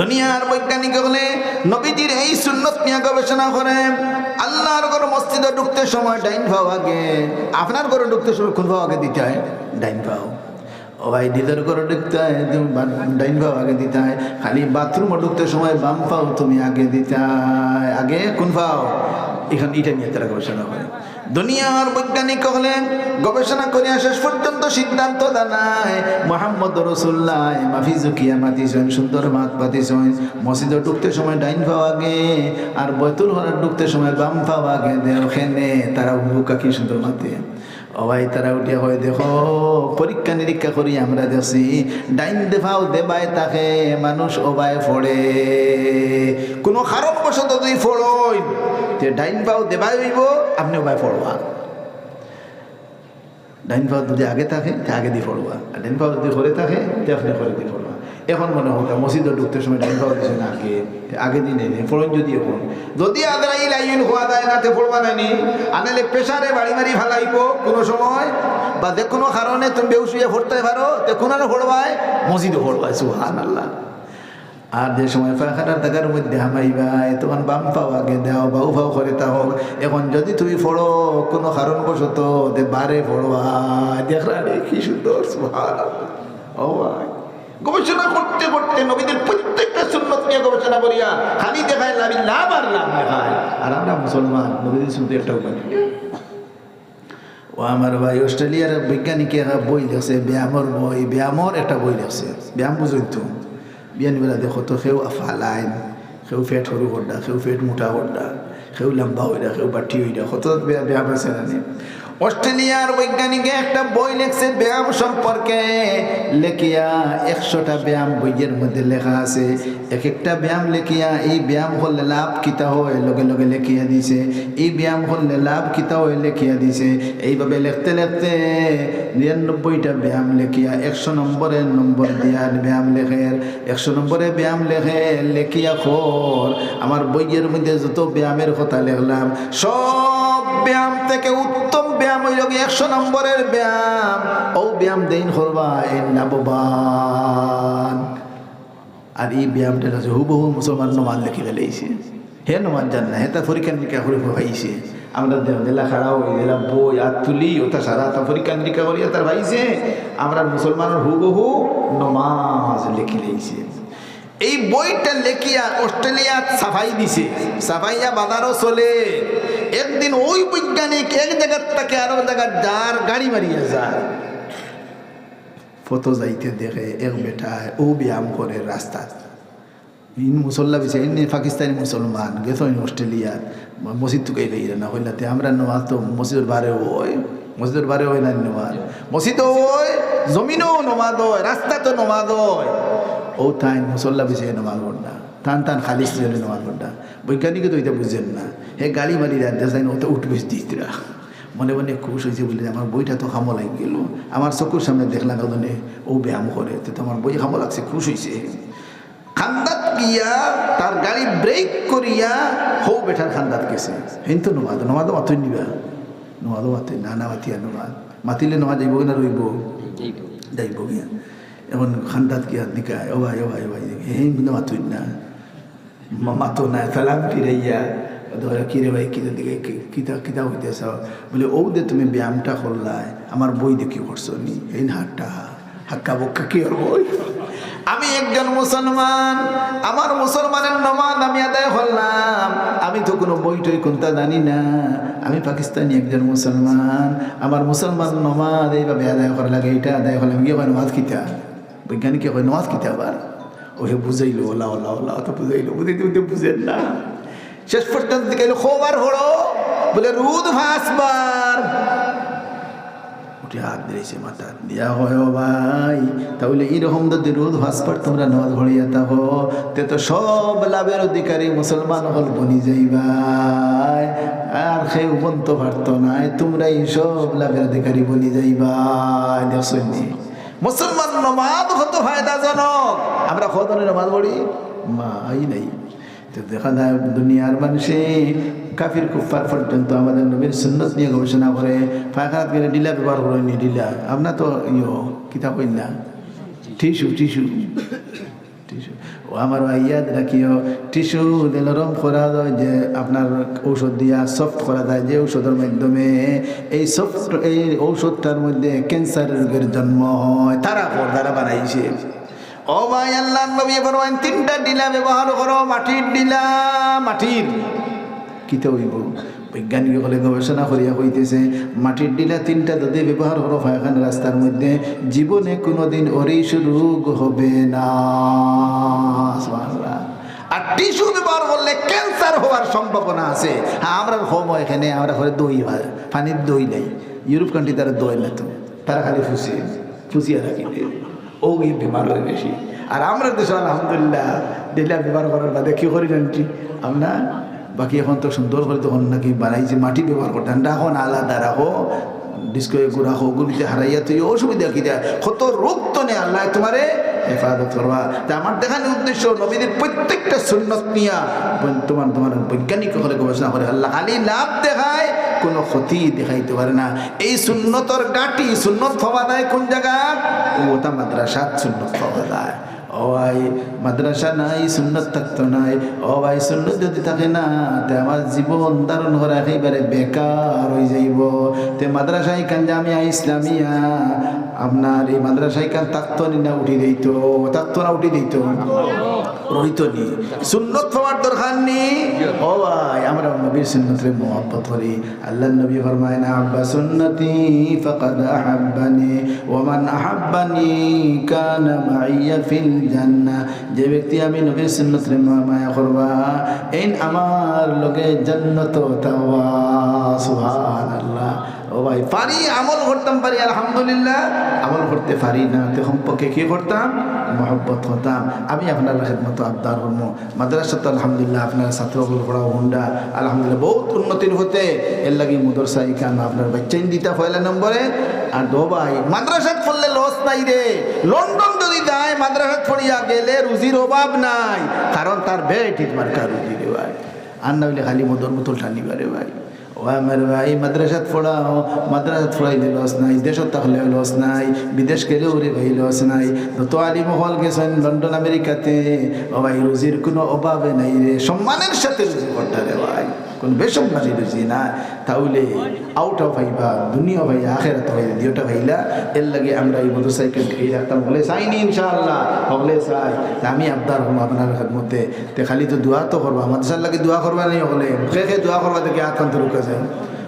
দুনিয়ার বৈজ্ঞানিক হলে নবীজির এই সুন্নত নিয়ে গবেষণা করে, আল্লাহর ঘর মসজিদে ঢুকতে সময় ডাইন পাও আগে, আপনার ঘরে ঢুকতে সময় কোন পাও আগে দিতে হয়? ডাইন পাও। ও ভাই দিদার ঘরে ঢুকতে হয় ডাইন পাও আগে দিতে হয়। খালি বাথরুমে ঢুকতে সময় বাম পাও তুমি আগে দিতে আগে কোন পাও? এখানে এটা নিয়ে তারা গবেষণা করে। দুনিয়ার বৈজ্ঞানিক হলে গবেষণা করিয়া শেষ পর্যন্ত সিদ্ধান্ত দানায় মোহাম্মদ রসুল্লাহ মাফিজু কিয়ামাতি সৈন সুন্দর মাত পাতি সৈন মসজিদে ঢুকতে সময় ডাইন পাওয়া আগে, আর বৈতুল হরার ঢুকতে সময় বাম পাওয়া আগে দেখেনে তারা উবুকা কি সুন্দর মাতে ভাই, তারা উঠিয়া হয় দেখো, পরীক্ষা নিরীক্ষা করি আমরা দেখছি, ডাইন দেভাও দেবায় তাকে মানুষ ওবায় ফোড়ে। কোনো কারণ বশত তুই ফোড়ই। তে ডাইন পাও দেবাই হইব আপনি ওবায় ফোড়বা ডাইন পাও যদি আগে থাকে, তে আগে দিয়ে ফোড়বা আর ডাইন পাও যদি করে থাকে, তে আপনি করে দিয়ে ফোড়বা এখন মনে হোক মসজিদে ঢুকতে সময় ডাইন পাও দিছে না আগে আগে দিন এনে ফোড়ন যদি এখন। যদি আদরাই লাইন হওয়া যায় না, তে ফোড়বা নানি আনালে প্রেসারে বাড়ি বাড়ি ভালাইব কোনো সময়। বা যে কোনো কারণে তুমি বেউসুইয়া ফোড়তে পারো, তে কোনারে ফোড়বায় মসজিদে ফোড়বায় সুহান আল্লাহ আর যে সময় পাখাটার দাগার মধ্যে হামাইবাই তখন বাম পাও আগে দাও বাউ ফাও করে তা হোক। এখন যদি তুমি পড়ো কোনো কারণবশত দে বারে পড়বা দেখলা রে, কি সুন্দর ও গবেষণা করতে করতে নবীদের প্রত্যেকটা সুন্নত নিয়ে গবেষণা করিয়া খালি দেখায় লাভ লাভ আর লাভ দেখায়। আর আমরা মুসলমান, নবীদের শুনতে একটা উপায়। ও আমার ভাই, অস্ট্রেলিয়ার বৈজ্ঞানিকে বই লেখছে ব্যায়ামর বই। ব্যায়ামর একটা বই লেখছে ব্যায়াম বুঝুন তো। বিয়ানিবেলা দেখো তো, সেও ফালাইন সেও ফেট সরু হড্ডা সেও ফেট মোটা হড্ডা সেও লম্বা হইডা সেও বাটি হইডা কত বেয়া বেয়া না নে? অস্ট্রেলিয়ার বৈজ্ঞানিকে একটা বই লেখছে ব্যায়াম সম্পর্কে। লেখিয়া একশোটা ব্যায়াম বইয়ের মধ্যে লেখা আছে। এক একটা ব্যায়াম লেখিয়া, এই ব্যায়াম করলে লাভ কিতা হয়? লগে লগে লেখিয়া দিছে, এই ব্যায়াম করলে লাভ কিতা হয়? লেখিয়া দিছে। এইভাবে লেখতে লেখতে নিরানব্বইটা ব্যায়াম লেখিয়া, একশো নম্বরের নম্বর দিয়া ব্যায়াম লেখের। একশো নম্বরে ব্যায়াম লেখে, লেখিয়া খোর। আমার বইয়ের মধ্যে যত ব্যায়ামের কথা লেখলাম, সব ব্যায়াম থেকে উত্তম ব্যায়াম হইল একশো নম্বরের ব্যায়াম। ও ব্যায়াম দেন করবা এই লাভবান। আর এই ব্যায়ামটা হচ্ছে হুবহু মুসলমান নমাজ লিখে ফেলেছে হে নমাজ জান না হেতা পরীক্ষা নিরীক্ষা করে ভাইছে। আমরা দেলা খাড়াও এলা বই আর তুলি ওটা সারা তা পরীক্ষা নিরীক্ষা করিয়া তার ভাইছে। আমরা মুসলমানের হুবহু নমাজ লিখে লেছে এই বইটা লেখিয়া অস্ট্রেলিয়া সাফাই দিছে। সাফাইয়া বাজারও চলে। একদিন ওই বৈজ্ঞানিক এক জায়গার থেকে আরও জায়গার যার গাড়ি মারিয়া যায়। ফটো যাইতে দেখে এক বেটায় ও ব্যায়াম করে রাস্তাত ইন মুসল্লা বিছে ইন পাকিস্তানি মুসলমান, গেছো ইন অস্ট্রেলিয়া মসজিদ তুকাই লই না হইলাতে আমরা নমাজ তো মসজিদের বারে ওই, মসজিদের বারে ওই না নমাজ। মসজিদ ওই, জমিনও নমাজ হয় রাস্তা তো নমাজ হয় ও তাই মুসল্লা বিছে নমাজ না। টান টান খালি ছিল নমাজ পড়া বৈজ্ঞানিক তো এটা বুঝেন না। হে গাড়ি মারি রাজ্য যাই ওটা উঠবে দিতরা মনে মনে খুশ হয়েছে বলে আমার বইটা তো খামো লাগি গেল। আমার চকুর সামনে দেখলাম ওখানে ও ব্যায়াম করে। তো আমার বই খামো লাগছে খুশ হয়েছে খান্দাত গিয়া তার গাড়ি ব্রেক করিয়া হৌ বেঠার খান্দাত গেছে। হিন্তু নমাদ নমাদ মাতই নিবা। নমাদও মাতই না না মাতিয়া নমাদ মাতিলে নমাদ যাইব না রইব? যাইব। গিয়া। এখন খান্দাত গিয়া দিকায় ও ভাই ও ভাই ও ভাই হে কিন্তু মাতুই না। মাতো না ফেলাম ফিরাইয়া ধরে কিরে ভাই কিতা দিকে কি- কিতা কিতা হইতেছ বলে ও দে তুমি ব্যায়ামটা করলাই আমার বই দেখি করছ নি এই না হাটটা হাক্কা বক্কা কি ওর বই আমি একজন মুসলমান আমার মুসলমানের নমাজ আমি আদায় করলাম আমি তো কোনো বই টই কোনটা জানি না আমি পাকিস্তানি একজন মুসলমান আমার মুসলমান নমাজ এইভাবে আদায় করা লাগে এটা আদায় করলাম গিয়ে নমাজ কিতা বৈজ্ঞানিকে কয় নমাজ কিতা আবার ওহে বুঝাইলো, ওলা ওলা ওলা অত বুঝাইলো, বুঝাইতে বুঝতে বুঝেন না। শেষ পর্যন্ত গেল খোবার হলো। বলে, রুদ ভাসবার দিয়া হয় ভাই যদি রোদ তোমরা তে তো সব লাভের অধিকারী মুসলমান হল বনি যাইবাই। আর উপন্ত নাই, তোমরাই সব লাভের অধিকারী বনি যাইবাই। দেখছি মুসলমান নমাজ কত ফায়দাজনক। আমরা কতনে নমাজ পড়ি? মাই নাই। তো দেখা যায় দুনিয়ার মানুষে কাফির কুফার পর্যন্ত আমাদের নবীর সুন্নত নিয়ে গবেষণা করে। ফাঁকাত গেলে ডিলা ব্যবহার করেনি ডিলা আপনার তো ইয়ো, কিতাব না? টিসু টিসু টিসু ও আমার ইয়াদ রাখিও। টিস্যু নরম করা যায় যে আপনার ঔষধ দিয়া সফট করা যায় যে ঔষধের মাধ্যমে। এই সফট এই ঔষধটার মধ্যে ক্যান্সার রোগের জন্ম হয়। তারা পর তারা বানাইছে। ও ভাই আল্লাহ নবী ফরমান তিনটা ডিলা ব্যবহার করো, মাটির ডিলা, মাটির। কিতে হইব? বৈজ্ঞানিকসকলে গবেষণা করিয়া কইতেছে, মাটির ডিলা তিনটা যদি ব্যবহার করো পায়খানা রাস্তার মধ্যে, জীবনে কোনোদিন অরিস রোগ হবে না। আর টিস্যু ব্যবহার করলে ক্যান্সার হওয়ার সম্ভাবনা আছে। হ্যাঁ আমরা হোম এখানে, আমরা ঘরে দই হয়, পানির দই নেই। ইউরোপ কান্ট্রি তারা দই না তো, তারা খালি ফুসিয়ে ফুসিয়ে রাখি। ও গিয়ে বেমার হয় বেশি আর আমরা দেশে আলহামদুলিল্লাহ, ডিলা ব্যবহার করার বাদে কি করি জানছি? আমরা বাকি এখন তো সুন্দর করে তখন নাকি বানাইছে মাটি ব্যবহার করতেন এখন আলাদা রাখো ডিস্কো হোক গুলিতে হারাইয়া তুই অসুবিধা কি দেয়? কত রোগ তো নেই, আল্লাহ তোমারে হেফাজত করবা। তা আমার দেখানোর উদ্দেশ্য, নবীদের প্রত্যেকটা সুন্নত নিয়া তোমার তোমার বৈজ্ঞানিক হলে গবেষণা করে, আল্লাহ খালি লাভ দেখায়, কোনো ক্ষতি দেখাইতে পারে না। এই সুন্নতর গাটি সুন্নত হওয়া দেয় কোন জায়গা ওটা মাদ্রাসাত সুন্নত হওয়া দেয়। ও ভাই মাদ্রাসা নাই, সুন্নত থাকতো নাই। ও ভাই সুন্নত যদি থাকে না, তে আমার জীবন ধারণ করা একেবারে বেকার হয়ে যাইব। তে মাদ্রাসায় কান জামিয়া ইসলামিয়া, আপনার এই মাদ্রাসায় কান থাকতো নি না, উঠি দিত, থাকতো না, উঠি দিত? রহিত নি। সুন্নত হওয়ার দরকার নেই ও ভাই আমরা নবীর সুন্নতরে মোহাব্বত করি। আল্লাহ নবী ফরমায়, না আব্বা সুন্নতি ফাকাদ আহাব্বানি ওমান আহাব্বানি কানা মাইয়া ফিল যে ব্যক্তি আমি নবীর করবা আমার সুবহানাল্লাহ। ও ভাই, পারি, আমল করতাম, পারি, আলহামদুলিল্লাহ। আমল করতে পারি না, তো সম্পর্কে করতাম? মহব্বত আমি আপনার খেদমত আবদার কর্ম মাদ্রাসা তো আলহামদুলিল্লাহ আপনার ছাত্রগুলো পড়া হুন্ডা। আলহামদুলিল্লাহ, বহুত উন্নতির হতে। এর লাগি মুদরসা ইকান আপনার বাচ্চাইন পয়লা নম্বরে। আর দো ভাই, মাদ্রাসাত পড়লে নাই রে লন্ডন যদি যায় মাদ্রাসাত পড়িয়া গেলে রুজির অভাব নাই। কারণ তার বেঠিত মার্কা রুজি রে ভাই। আর না হইলে খালি মদর বোতল টানিবারে ভাই। ও আমার ভাই, মাদ্রাসাত পড়াও, মাদ্রাসাত লস নাই, দেশত থাকলে লস নাই, বিদেশ গেলেও রে ভাই লস নাই। তো আলী মহল গেছেন লন্ডন, আমেরিকাতে, ও ভাই রুজির কোনো অভাবে নাই রে। সম্মানের সাথে রুজি করতে রে ভাই। কোন বেসম্মানি বেশি না, তাহলে অফ ভাইবা দুনিয়া ভাই আখেরাত ভাই দিওটা ভাইলা এর লাগে আমরা এই মোটরসাইকেল খেয়ে রাখতাম বলে চাইনি ইনশাআল্লাহ হলে চাই। আমি আবদার হম আপনার মধ্যে। তে খালি তো দোয়া তো করবা আমাদের লাগে দোয়া করবা নেই হলে। খে খে দোয়া করবা দেখে আতন্ত রুকে যায়।